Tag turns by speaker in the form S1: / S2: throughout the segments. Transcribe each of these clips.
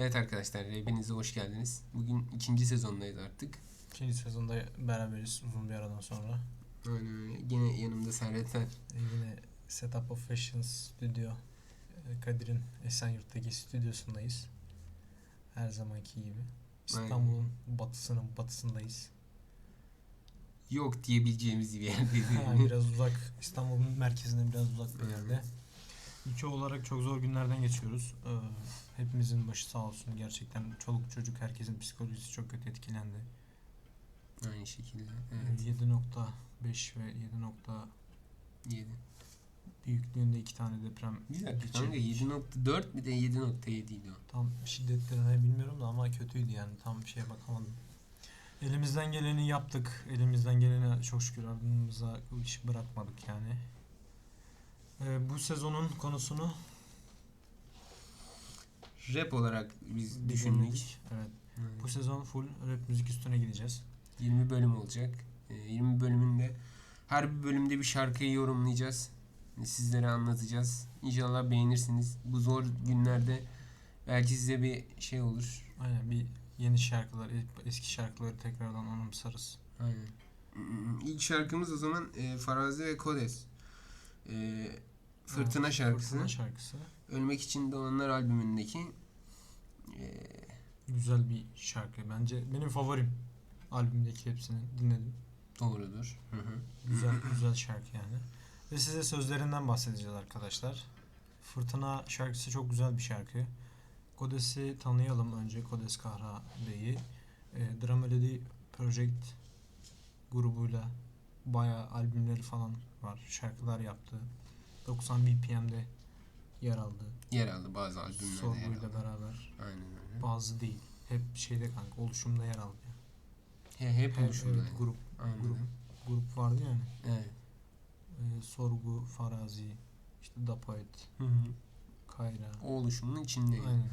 S1: Evet arkadaşlar, hepinize hoş geldiniz. Bugün ikinci sezondayız artık.
S2: İkinci sezonda beraberiz uzun bir aradan sonra.
S1: Aynen öyle. Yine yanımda Servet Fen.
S2: E, yine Setup of Fashion Studio e, Kadir'in Esenyurt'taki stüdyosundayız. Her zamanki gibi. İstanbul'un batısının batısındayız.
S1: Yok diyebileceğimiz bir yerdeyiz.
S2: Ha, biraz uzak, İstanbul'un merkezinden biraz uzak bir
S1: Evet.
S2: Ülke olarak çok zor günlerden geçiyoruz. Ee, hepimizin başı sağ olsun. Gerçekten çoluk çocuk herkesin psikolojisi çok kötü etkilendi.
S1: Aynı şekilde.
S2: Ee,
S1: Evet.
S2: 7.5 ve 7. nokta
S1: 7.
S2: büyüklüğünde iki tane deprem
S1: Bir dakika kanka 7.4 bir de 7.7 idi o.
S2: Tam şiddetlerini bilmiyorum da ama kötüydü yani. Tam bir şeye bakamadım. Elimizden geleni yaptık. Elimizden geleni çok şükür ardımıza iş bırakmadık yani. Ee, bu sezonun konusunu
S1: Rap olarak biz düşündük.
S2: Evet.
S1: Evet.
S2: Bu sezon full rap müzik üstüne gideceğiz.
S1: 20 bölüm olacak. Ee, 20 bölümünde her bir bölümde bir şarkıyı yorumlayacağız. Sizlere anlatacağız. İnşallah beğenirsiniz. Bu zor günlerde belki size bir şey olur.
S2: Aynen bir yeni şarkılar, eski şarkıları tekrardan anımsarız.
S1: Aynen. İlk şarkımız o zaman e, Farazi ve Kodes. E, Fırtına şarkısı.
S2: Fırtına şarkısı.
S1: Ölmek için Doğanlar albümündeki e,
S2: Güzel bir şarkı. Bence benim favorim. Albümdeki hepsini dinledim.
S1: doğrudur. Hı hı.
S2: Güzel güzel şarkı yani. Ve size sözlerinden bahsedeceğiz arkadaşlar. Fırtına şarkısı çok güzel bir şarkı. Kodes'i tanıyalım önce Kodes Kahra Bey'i. E, Drum Melody Project grubuyla bayağı albümleri falan var. Şarkılar yaptı. 90 BPM'de yer aldı.
S1: Yer aldı bazı albümlerde yer
S2: Sorguyla
S1: aldı.
S2: beraber.
S1: Aynen öyle.
S2: Bazı değil. Hep şeyde kanka oluşumda yer aldı.
S1: He, hep
S2: Hep,
S1: oluşumda.
S2: evet, grup
S1: Aynen.
S2: grup grup vardı yani.
S1: Evet.
S2: E, Sorgu, Farazi, işte Dapoet,
S1: Hı hı.
S2: Kayra.
S1: O oluşumun içindeyim.
S2: Aynen.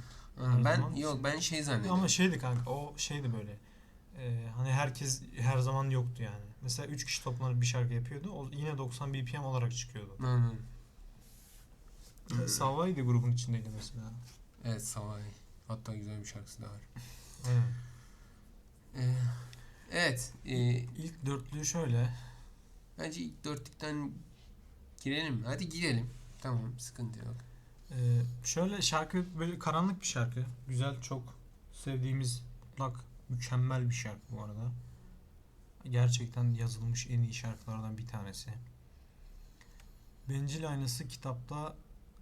S1: Aha, ben
S2: zaman
S1: yok
S2: şey-
S1: ben şey zannediyorum.
S2: Ama şeydi kanka o şeydi böyle. e, hani herkes her zaman yoktu yani. Mesela 3 kişi toplanıp bir şarkı yapıyordu. O yine 90 BPM olarak çıkıyordu.
S1: Aynen.
S2: E, Savva'ydı grubun içindeydi mesela.
S1: Evet Savay. Hatta güzel bir şarkısı da var.
S2: Aynen.
S1: Ee, evet. E,
S2: İlk dörtlüğü şöyle.
S1: bence ilk dörtlükten girelim? Hadi girelim. Tamam sıkıntı yok.
S2: e, şöyle şarkı böyle karanlık bir şarkı. Güzel çok sevdiğimiz mutlak mükemmel bir şarkı bu arada. Gerçekten yazılmış en iyi şarkılardan bir tanesi. Bencil aynası kitapta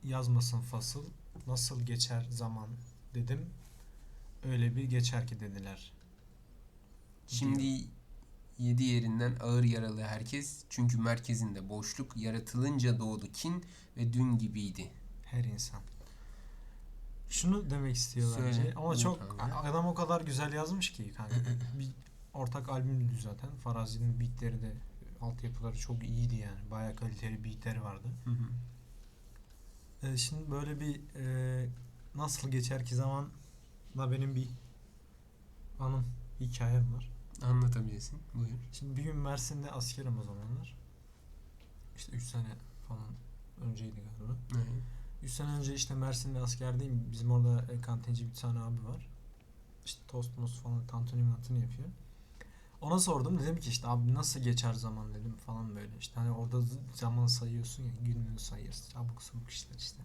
S2: yazmasın fasıl. Nasıl geçer zaman dedim. Öyle bir geçer ki dediler.
S1: Şimdi yedi yerinden ağır yaralı herkes çünkü merkezinde boşluk yaratılınca doğdu kin ve dün gibiydi.
S2: Her insan. Şunu demek istiyor
S1: Söyle.
S2: bence. Ama çok
S1: kanka.
S2: adam o kadar güzel yazmış ki kanka. bir ortak albümdü zaten. Farazi'nin beatleri de altyapıları çok iyiydi yani. Bayağı kaliteli beatleri vardı.
S1: Hı hı.
S2: Ee, şimdi böyle bir e, nasıl geçer ki zaman da benim bir anım hikayem var.
S1: Anlatabilirsin. Buyur.
S2: Şimdi bir gün Mersin'de askerim o zamanlar. İşte 3 sene falan önceydi galiba.
S1: Evet.
S2: 3 sene önce işte Mersin'de askerdeyim. Bizim orada e, kantinci bir tane abi var. İşte tost most falan tantuni mantuni yapıyor. Ona sordum dedim ki işte abi nasıl geçer zaman dedim falan böyle. İşte hani orada zaman sayıyorsun ya gününü sayıyorsun. Abuk sabuk işler işte.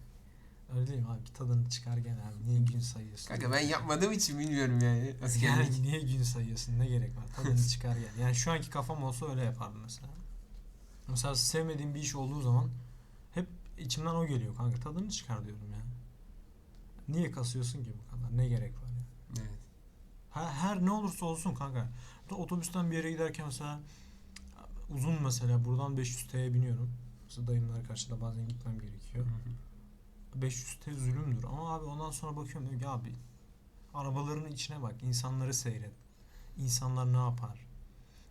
S2: Öyle değil mi abi tadını çıkar gel abi. Niye gün sayıyorsun?
S1: Kanka ben yapmadığım için bilmiyorum yani. Askerlik.
S2: Yani niye gün sayıyorsun? Ne gerek var? Tadını çıkar gel. Yani şu anki kafam olsa öyle yapardım mesela. Mesela sevmediğim bir iş olduğu zaman hep içimden o geliyor kanka. Tadını çıkar diyorum ya. Niye kasıyorsun ki bu kadar? Ne gerek var. Her, her ne olursa olsun kanka. Otobüsten bir yere giderken mesela uzun mesela buradan 500 T'ye biniyorum. Mesela dayımlar karşıda bazen gitmem gerekiyor. 500 T zulümdür. Ama abi ondan sonra bakıyorum diyorum ki abi arabaların içine bak. insanları seyret. İnsanlar ne yapar?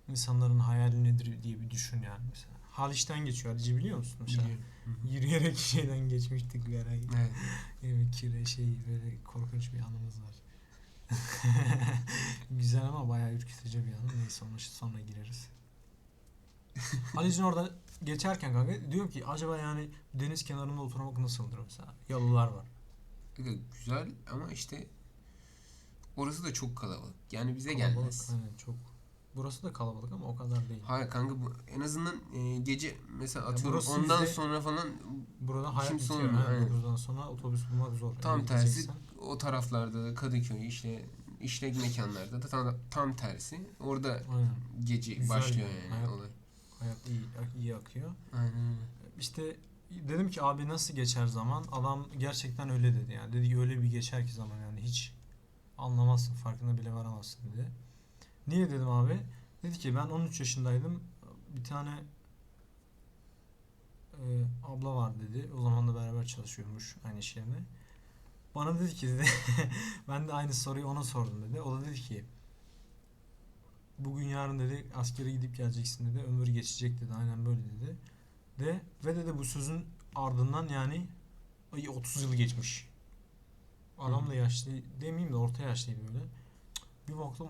S2: İnsanların hayali nedir diye bir düşün yani mesela. Haliç'ten geçiyor. Haliç'i biliyor musun? Mesela.
S1: Hı hı.
S2: yürüyerek şeyden geçmiştik bir ara.
S1: Evet.
S2: Evet, kire şey böyle korkunç bir anımız var. Güzel ama bayağı ürkütücü bir anı. Neyse ona sonra gireriz. Haliç'in orada geçerken kanka diyorum ki acaba yani deniz kenarında oturmak nasıldır mesela? Yalılar var.
S1: Güzel ama işte Orası da çok kalabalık. Yani bize
S2: Kalabalık,
S1: gelmez.
S2: Aynen çok. Burası da kalabalık ama o kadar değil.
S1: Hayır kanka bu en azından e, gece mesela
S2: Ya
S1: atıyorum
S2: burası
S1: ondan sonra falan
S2: Buradan hayat
S1: Kimse
S2: bitiyor.
S1: olmuyor, aynen.
S2: Buradan sonra otobüs bulmak zor.
S1: tam tersi
S2: gideceksen.
S1: O taraflarda da Kadıköy işte işlek mekanlarda da tam, tam tersi. Orada
S2: Aynen.
S1: gece
S2: Güzel
S1: başlıyor
S2: yani,
S1: yani
S2: hayat.
S1: olay.
S2: Hayat iyi, iyi akıyor.
S1: Aynen.
S2: İşte dedim ki abi nasıl geçer zaman? Adam gerçekten öyle dedi yani. Dedi ki öyle bir geçer ki zaman yani hiç anlamazsın, farkına bile varamazsın dedi. Niye dedim abi? Dedi ki ben 13 yaşındaydım. Bir tane e, abla var dedi. O zaman da beraber çalışıyormuş aynı iş yerine. Bana dedi ki dedi ben de aynı soruyu ona sordum dedi. O da dedi ki bugün yarın dedi askere gidip geleceksin dedi. Ömür geçecek dedi. Aynen böyle dedi. De ve dedi bu sözün ardından yani ay 30 yıl geçmiş. Adam da yaşlı demeyeyim de orta yaşlıydı böyle. Bir baktım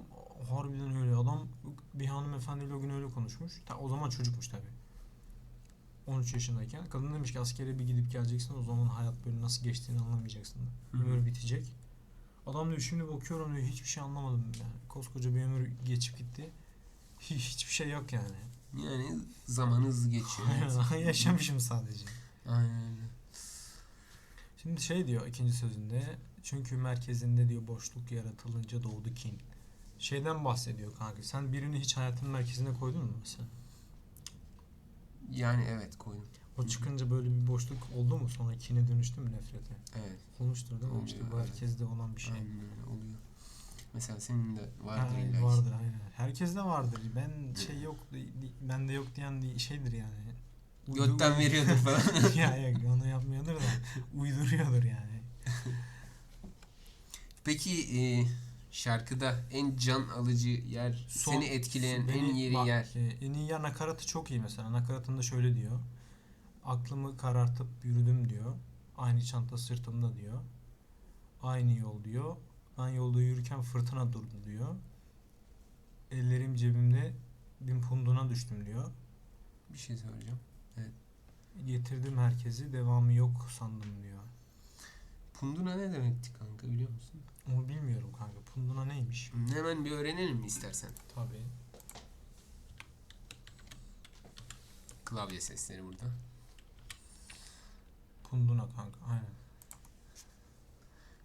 S2: harbiden öyle. Adam bir hanımefendiyle o gün öyle konuşmuş. Ta, o zaman çocukmuş tabi. 13 yaşındayken. Kadın demiş ki askere bir gidip geleceksin o zaman hayat böyle nasıl geçtiğini anlamayacaksın.
S1: Hı hı.
S2: Ömür bitecek. Adam diyor şimdi bakıyorum diyor hiçbir şey anlamadım yani. Koskoca bir ömür geçip gitti. Hiç, hiçbir şey yok yani.
S1: Yani zaman hızlı geçiyor. evet.
S2: Yaşamışım sadece.
S1: Aynen öyle.
S2: Şimdi şey diyor ikinci sözünde. Çünkü merkezinde diyor boşluk yaratılınca doğdu kin. Şeyden bahsediyor kanka. Sen birini hiç hayatının merkezine koydun mu mesela?
S1: Yani evet koydum.
S2: O çıkınca böyle bir boşluk oldu mu? Sonra kine dönüştü mü nefrete?
S1: Evet.
S2: Olmuştur değil mi?
S1: Oluyor,
S2: İşte bu
S1: evet.
S2: herkeste olan bir şey.
S1: Aynen öyle oluyor. Mesela senin de vardır
S2: Ha,
S1: illa
S2: vardır aynen. Herkeste vardır. Ben şey yok, bende yok diyen şeydir yani. Uydu-
S1: Götten veriyordur falan.
S2: ya yok onu yapmıyordur da uyduruyordur yani.
S1: Peki e, şarkıda en can alıcı yer,
S2: Son-
S1: seni etkileyen en
S2: Beni-
S1: yeri
S2: bak,
S1: yer.
S2: e, en iyi yer nakaratı çok iyi mesela. Nakaratında şöyle diyor. Aklımı karartıp yürüdüm diyor. Aynı çanta sırtımda diyor. Aynı yol diyor. Ben yolda yürürken fırtına durdu diyor. Ellerim cebimde bin punduna düştüm diyor.
S1: Bir şey söyleyeceğim.
S2: Getirdim herkesi devamı yok sandım diyor.
S1: Punduna ne demekti kanka biliyor musun?
S2: Onu bilmiyorum kanka. Punduna neymiş?
S1: Hemen bir öğrenelim mi istersen?
S2: Tabii.
S1: Klavye sesleri burada.
S2: Punduna kanka. Aynen.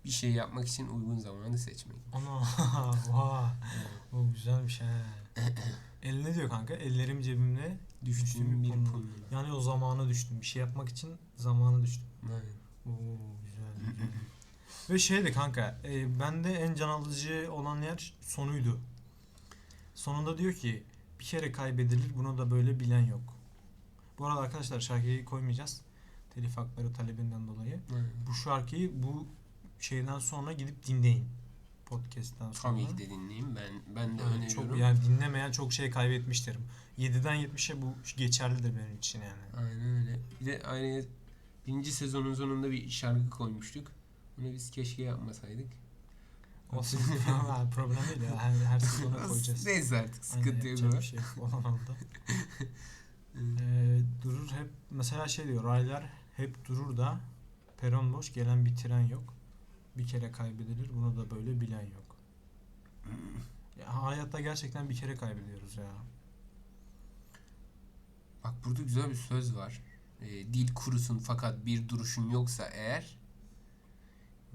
S1: Bir şey yapmak için uygun zamanı seçmek.
S2: Ana vay. O güzelmiş he. El ne diyor kanka? Ellerim cebimde.
S1: Düştüğüm
S2: Düştüğüm
S1: bir
S2: punduna.
S1: punduna.
S2: Yani o zamana düştüm. Bir şey yapmak için zamana düştüm.
S1: Aynen.
S2: Oo güzel. güzel. Ve şeydi kanka. E, bende en can alıcı olan yer sonuydu. Sonunda diyor ki bir kere kaybedilir bunu da böyle bilen yok. Bu arada arkadaşlar şarkıyı koymayacağız. Telif hakları talebinden dolayı.
S1: Aynen.
S2: Bu şarkıyı bu şeyden sonra gidip dinleyin. Podcast'ten sonra.
S1: Tabii ki de dinleyeyim. Ben ben de
S2: Yani
S1: öneriyorum.
S2: çok yani dinlemeyen çok şey kaybetmiştir. 7'den 70'e bu geçerlidir benim için yani.
S1: Aynen öyle. Bir de aynı birinci sezonun sonunda bir şarkı koymuştuk. Onu biz keşke yapmasaydık.
S2: Olsun problem değil ya. Her, her sezona koyacağız.
S1: Neyse artık
S2: Aynen,
S1: sıkıntı yok. o.
S2: bir şey. Olan oldu. Ee, durur hep mesela şey diyor raylar hep durur da peron boş gelen bir tren yok. Bir kere kaybedilir bunu da böyle bilen yok. Ya, hayatta gerçekten bir kere kaybediyoruz ya.
S1: Bak burada güzel bir söz var. Ee, dil kurusun fakat bir duruşun yoksa eğer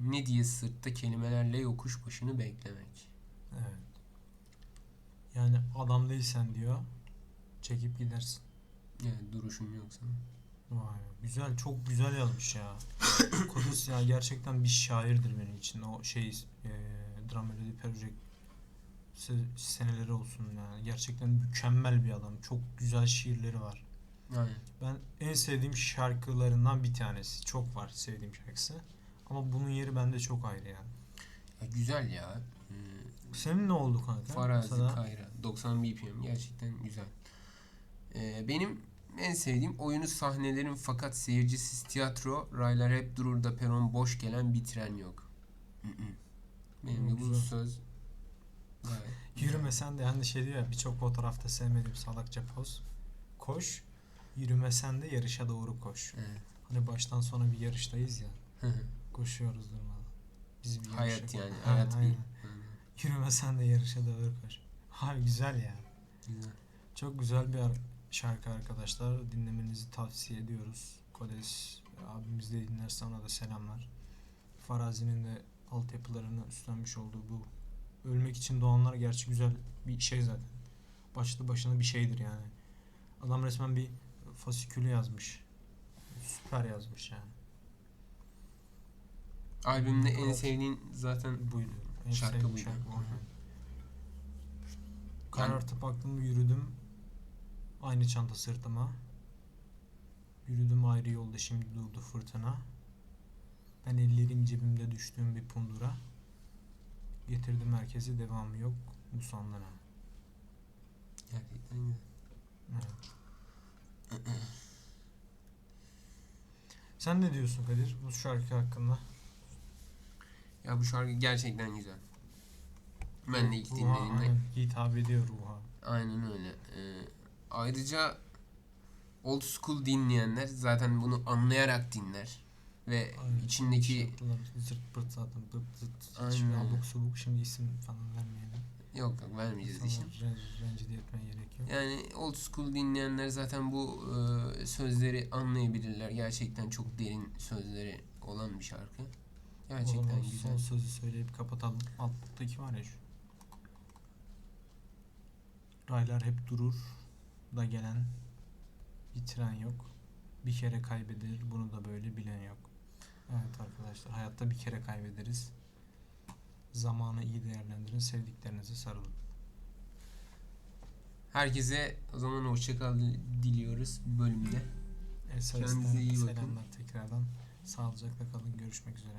S1: ne diye sırtta kelimelerle yokuş başını beklemek.
S2: Evet. Yani adam değilsen diyor çekip gidersin.
S1: Yani duruşun yoksa.
S2: Vay güzel çok güzel yazmış ya. Kudüs ya gerçekten bir şairdir benim için. O şey e, Dram Melody Project se- seneleri olsun yani. Gerçekten mükemmel bir adam. Çok güzel şiirleri var.
S1: Aynen.
S2: Ben en sevdiğim şarkılarından bir tanesi. Çok var sevdiğim şarkısı. Ama bunun yeri bende çok ayrı yani.
S1: Ya güzel ya. Ee,
S2: Senin ne oldu kanka?
S1: Farazi
S2: Mesela-
S1: Kayra 90 BPM gerçekten güzel. Ee, benim en sevdiğim oyunu sahnelerin fakat seyircisiz tiyatro. Raylar hep durur da peron boş gelen bir tren yok. Benim de bu söz.
S2: Yürümesen de hani şey diyor ya birçok fotoğrafta sevmediğim salakça poz. Koş. Yürümesen de yarışa doğru koş.
S1: Evet.
S2: Hani baştan sona bir yarıştayız ya. Koşuyoruz durmadan. Biz bir
S1: hayat yani.
S2: Ha,
S1: hayat bir.
S2: aynen.
S1: Hı.
S2: Yürümesen de yarışa doğru koş. Abi güzel ya.
S1: Güzel.
S2: Çok güzel bir ar- şarkı arkadaşlar. Dinlemenizi tavsiye ediyoruz. Kodes abimiz de dinlerse ona da selamlar. Farazi'nin de altyapılarını üstlenmiş olduğu bu ölmek için doğanlar gerçi güzel bir şey zaten. Başlı başına bir şeydir yani. Adam resmen bir fasikülü yazmış. Süper yazmış yani.
S1: Albümde en sevdiğin zaten
S2: Buydu. En
S1: Şarkı
S2: sevdiğim
S1: buydu.
S2: şarkı o. Karartıp aklımı yürüdüm. Aynı çanta sırtıma. Yürüdüm ayrı yolda şimdi durdu fırtına. Ben ellerim cebimde düştüğüm bir pundura. Getirdim herkesi devamı yok bu sanlara.
S1: gerçekten güzel.
S2: Evet. Sen ne diyorsun Kadir bu şarkı hakkında?
S1: Ya bu şarkı gerçekten güzel. Ben de ilk dinlediğimde
S2: hitap ediyor ruha.
S1: aynen öyle. Ee, ayrıca old school dinleyenler zaten bunu anlayarak dinler ve
S2: Aynen.
S1: içindeki
S2: Şarkılar zırt pırt zaten pırt zırt.
S1: Aynen
S2: abuk subuk şimdi isim falan vermeyelim.
S1: yok yok vermeyeceğiz
S2: ren- rencide etmeye gerek yok.
S1: Yani old school dinleyenler zaten bu e, sözleri anlayabilirler. Gerçekten çok derin sözleri olan bir şarkı.
S2: O
S1: Gerçekten
S2: zaman
S1: güzel.
S2: son sözü söyleyip kapatalım. Alttaki var ya şu. Raylar hep durur da gelen bir tren yok. Bir kere kaybedilir bunu da böyle bilen yok. Evet arkadaşlar hayatta bir kere kaybederiz. Zamanı iyi değerlendirin sevdiklerinize sarılın.
S1: Herkese o zaman hoşçakal diliyoruz bu bölümde.
S2: SOS'ten
S1: Kendinize iyi bakın.
S2: selamlar tekrardan. Sağlıcakla kalın görüşmek üzere.